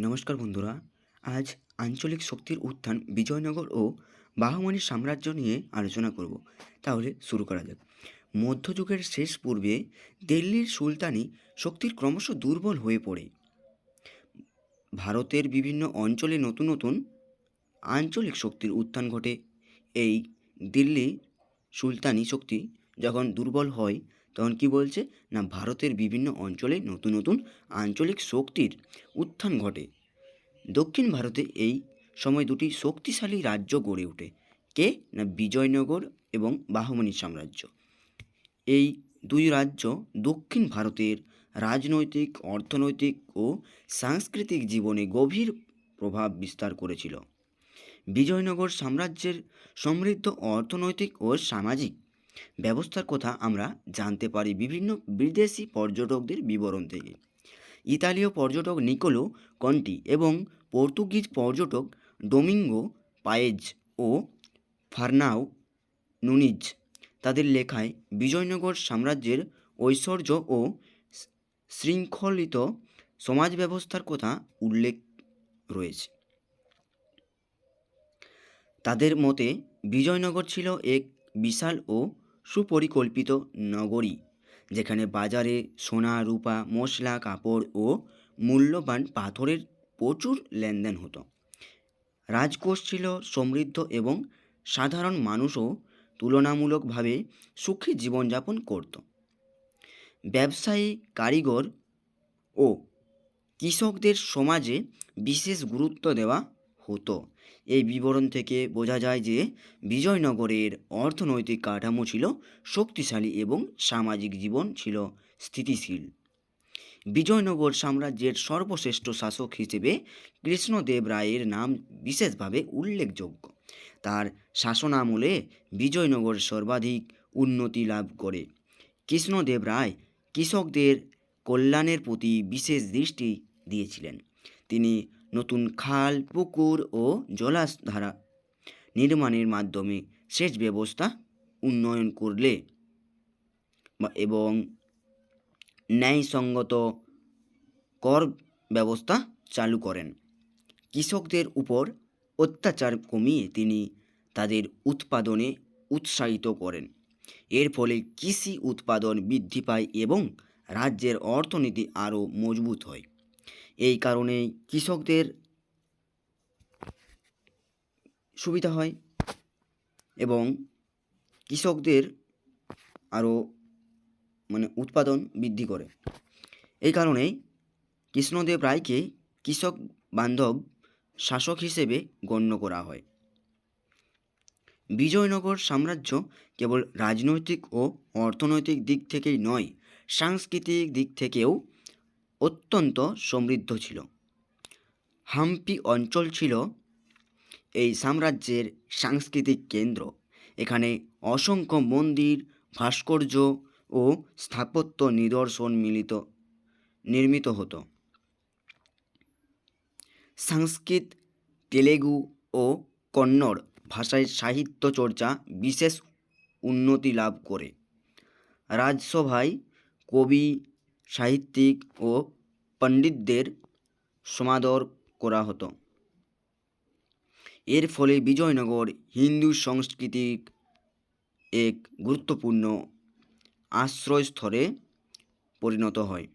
নমস্কার বন্ধুরা, আজ আঞ্চলিক শক্তির উত্থান বিজয়নগর ও বাহমানির সাম্রাজ্য নিয়ে আলোচনা করব। তাহলে শুরু করা যাক। মধ্যযুগের শেষ পূর্বে দিল্লির সুলতানি শক্তির ক্রমশ দুর্বল হয়ে পড়ে। ভারতের বিভিন্ন অঞ্চলে নতুন নতুন আঞ্চলিক শক্তির উত্থান ঘটে। এই দিল্লি সুলতানি শক্তি যখন দুর্বল হয় তখন কি বলছে? না, ভারতের বিভিন্ন অঞ্চলে নতুন নতুন আঞ্চলিক শক্তির উত্থান ঘটে। দক্ষিণ ভারতে এই সময় দুটি শক্তিশালী রাজ্য গড়ে ওঠে। কে? না, বিজয়নগর এবং বাহমনি সাম্রাজ্য। এই দুই রাজ্য দক্ষিণ ভারতের রাজনৈতিক, অর্থনৈতিক ও সাংস্কৃতিক জীবনে গভীর প্রভাব বিস্তার করেছিল। বিজয়নগর সাম্রাজ্যের সমৃদ্ধ অর্থনৈতিক ও সামাজিক ব্যবস্থার কথা আমরা জানতে পারি বিভিন্ন বিদেশি পর্যটকদের বিবরণ থেকে। ইতালীয় পর্যটক নিকোলো কন্টি এবং পর্তুগিজ পর্যটক ডোমিঙ্গো পায়েজ ও ফার্নাও নুনিজ, তাদের লেখায় বিজয়নগর সাম্রাজ্যের ঐশ্বর্য ও শৃঙ্খলিত সমাজ ব্যবস্থার কথা উল্লেখ রয়েছে। তাদের মতে বিজয়নগর ছিল এক বিশাল ও সুপরিকল্পিত নগরী, যেখানে বাজারে সোনা, রূপা, মশলা, কাপড় ও মূল্যবান পাথরের প্রচুর লেনদেন হতো। রাজকোষ ছিল সমৃদ্ধ এবং সাধারণ মানুষও তুলনামূলকভাবে সুখী জীবনযাপন করত। ব্যবসায়ী, কারিগর ও কৃষকদের সমাজে বিশেষ গুরুত্ব দেওয়া হতো। এই বিবরণ থেকে বোঝা যায় যে বিজয়নগরের অর্থনৈতিক কাঠামো ছিল শক্তিশালী এবং সামাজিক জীবন ছিল স্থিতিশীল। বিজয়নগর সাম্রাজ্যের সর্বশ্রেষ্ঠ শাসক হিসেবে কৃষ্ণদেব রায়ের নাম বিশেষভাবে উল্লেখযোগ্য। তার শাসনামলে বিজয়নগর সর্বাধিক উন্নতি লাভ করে। কৃষ্ণদেব রায় কৃষকদের কল্যাণের প্রতি বিশেষ দৃষ্টি দিয়েছিলেন। তিনি নতুন খাল, পুকুর ও জলাধারা নির্মাণের মাধ্যমে সেচ ব্যবস্থা উন্নয়ন করলে এবং ন্যায়সঙ্গত কর ব্যবস্থা চালু করেন। কৃষকদের উপর অত্যাচার কমিয়ে তিনি তাদের উৎপাদনে উৎসাহিত করেন। এর ফলে কৃষি উৎপাদন বৃদ্ধি পায় এবং রাজ্যের অর্থনীতি আরও মজবুত হয়। এই কারণে কৃষকদের সুবিধা হয় এবং কৃষকদের আরও মানে উৎপাদন বৃদ্ধি করে। এই কারণেই কৃষ্ণদেব রায়কে কৃষক বান্ধব শাসক হিসেবে গণ্য করা হয়। বিজয়নগর সাম্রাজ্য কেবল রাজনৈতিক ও অর্থনৈতিক দিক থেকেই নয়, সাংস্কৃতিক দিক থেকেও অত্যন্ত সমৃদ্ধ ছিল। হাম্পি অঞ্চল ছিল এই সাম্রাজ্যের সাংস্কৃতিক কেন্দ্র। এখানে অসংখ্য মন্দির, ভাস্কর্য ও স্থাপত্য নিদর্শন মিলিত, নির্মিত হতো। সংস্কৃত, তেলেগু ও কন্নড় ভাষায় সাহিত্য চর্চা বিশেষ উন্নতি লাভ করে। রাজসভায় কবি সাহিত্যিক ও পণ্ডিতদের সমাদর করা হতো। এর ফলে বিজয়নগর হিন্দু সংস্কৃতির এক গুরুত্বপূর্ণ আশ্রয়স্থলে পরিণত হয়।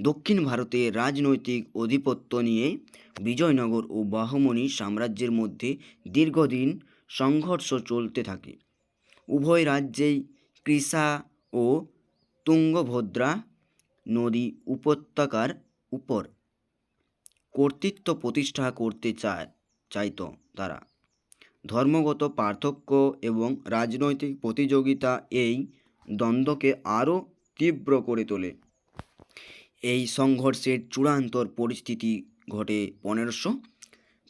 দক্ষিণ ভারতে রাজনৈতিক আধিপত্য নিয়ে বিজয়নগর ও বাহমনি সাম্রাজ্যের মধ্যে দীর্ঘদিন সংঘর্ষ চলতে থাকে। উভয় রাজ্যেই কৃষা ও তুঙ্গভদ্রা নদী উপত্যকার উপর কর্তৃত্ব প্রতিষ্ঠা করতে চায়, চাইত তারা। ধর্মগত পার্থক্য এবং রাজনৈতিক প্রতিযোগিতা এই দ্বন্দ্বকে আরও তীব্র করে তোলে। এই সংঘর্ষের চূড়ান্ত পরিস্থিতি ঘটে পনেরোশো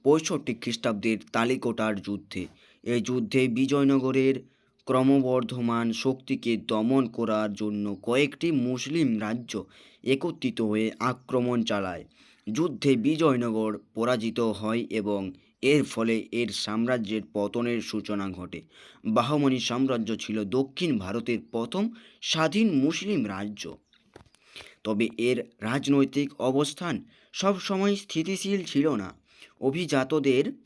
পঁয়ষট্টি খ্রিস্টাব্দের তালিকোটার যুদ্ধে। এই যুদ্ধে বিজয়নগরের ক্রমবর্ধমান শক্তিকে দমন করার জন্য কয়েকটি মুসলিম রাজ্য একত্রিত হয়ে আক্রমণ চালায়। যুদ্ধে বিজয়নগর পরাজিত হয় এবং এর ফলে এর সাম্রাজ্যের পতনের সূচনা ঘটে। বাহমনি সাম্রাজ্য ছিল দক্ষিণ ভারতের প্রথম স্বাধীন মুসলিম রাজ্য। তবে এর রাজনৈতিক অবস্থান সবসময় স্থিতিশীল ছিল না। অভিজাতদের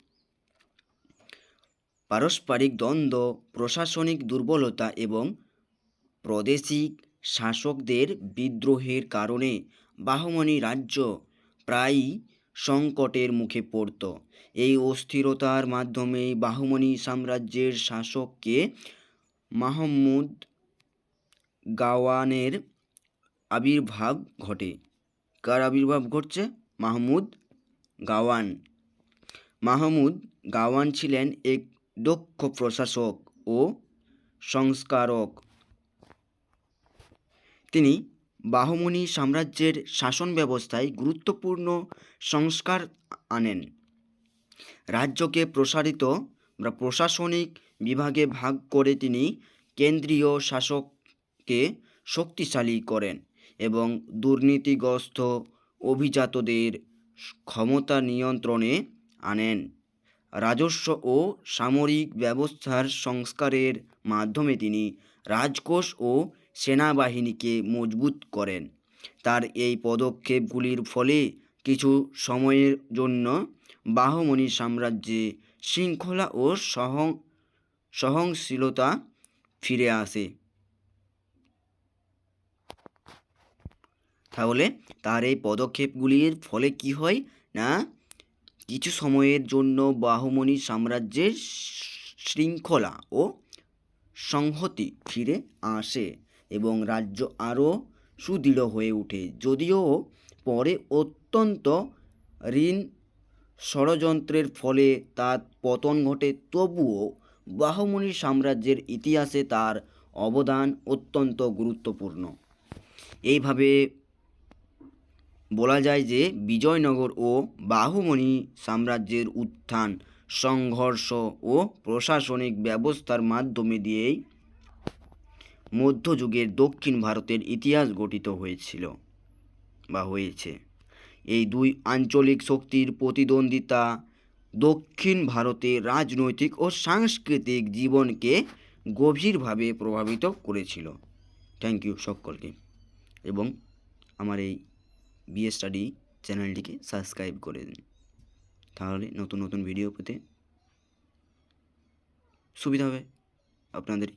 পারস্পরিক দ্বন্দ্ব, প্রশাসনিক দুর্বলতা এবং প্রাদেশিক শাসকদের বিদ্রোহের কারণে বাহমনি রাজ্য প্রায়ই সংকটের মুখে পড়ত। এই অস্থিরতার মাধ্যমে বাহমনি সাম্রাজ্যের শাসককে মাহমুদ গাওয়ানের আবির্ভাব ঘটে। কার আবির্ভাব ঘটছে? মাহমুদ গাওয়ান। মাহমুদ গাওয়ান ছিলেন এক দক্ষ প্রশাসক ও সংস্কারক। তিনি বাহমনি সাম্রাজ্যের শাসন ব্যবস্থায় গুরুত্বপূর্ণ সংস্কার আনেন। রাজ্যকে প্রসারিত বা প্রশাসনিক বিভাগে ভাগ করে তিনি কেন্দ্রীয় শাসককে শক্তিশালী করেন এবং দুর্নীতিগ্রস্ত অভিজাতদের ক্ষমতা নিয়ন্ত্রণে আনেন। রাজস্ব ও সামরিক ব্যবস্থার সংস্কারের মাধ্যমে তিনি রাজকোষ ও সেনাবাহিনীকে মজবুত করেন। তার এই পদক্ষেপগুলির ফলে কিছু সময়ের জন্য বাহমনি সাম্রাজ্যে শৃঙ্খলা ও সহ, সহনশীলতা ফিরে আসে। তাহলে তার এই পদক্ষেপগুলির ফলে কি হয় না কিছু সময়ের জন্য বাহমনি সাম্রাজ্যের শৃঙ্খলা ও সংহতি ফিরে আসে এবং রাজ্য আরও সুদৃঢ় হয়ে ওঠে। যদিও পরে অত্যন্ত ঋণ ষড়যন্ত্রের ফলে তার পতন ঘটে, তবুও বাহমনি সাম্রাজ্যের ইতিহাসে তার অবদান অত্যন্ত গুরুত্বপূর্ণ। এইভাবে বলা যায় যে বিজয়নগর ও বাহুমনি সাম্রাজ্যের উত্থান, সংঘর্ষ ও প্রশাসনিক ব্যবস্থার মাধ্যমে দিয়েই মধ্যযুগের দক্ষিণ ভারতের ইতিহাস গঠিত হয়েছিল বা হয়েছে। এই দুই আঞ্চলিক শক্তির প্রতিদ্বন্দ্বিতা দক্ষিণ ভারতে রাজনৈতিক ও সাংস্কৃতিক জীবনকে গভীরভাবে প্রভাবিত করেছিল। থ্যাংক ইউ সকলকে। এবং আমার এই বিএ স্টাডি চ্যানেলটিকে সাবস্ক্রাইব করে দিন। তাহলে নতুন নতুন ভিডিও পেতে সুবিধা হবে আপনাদের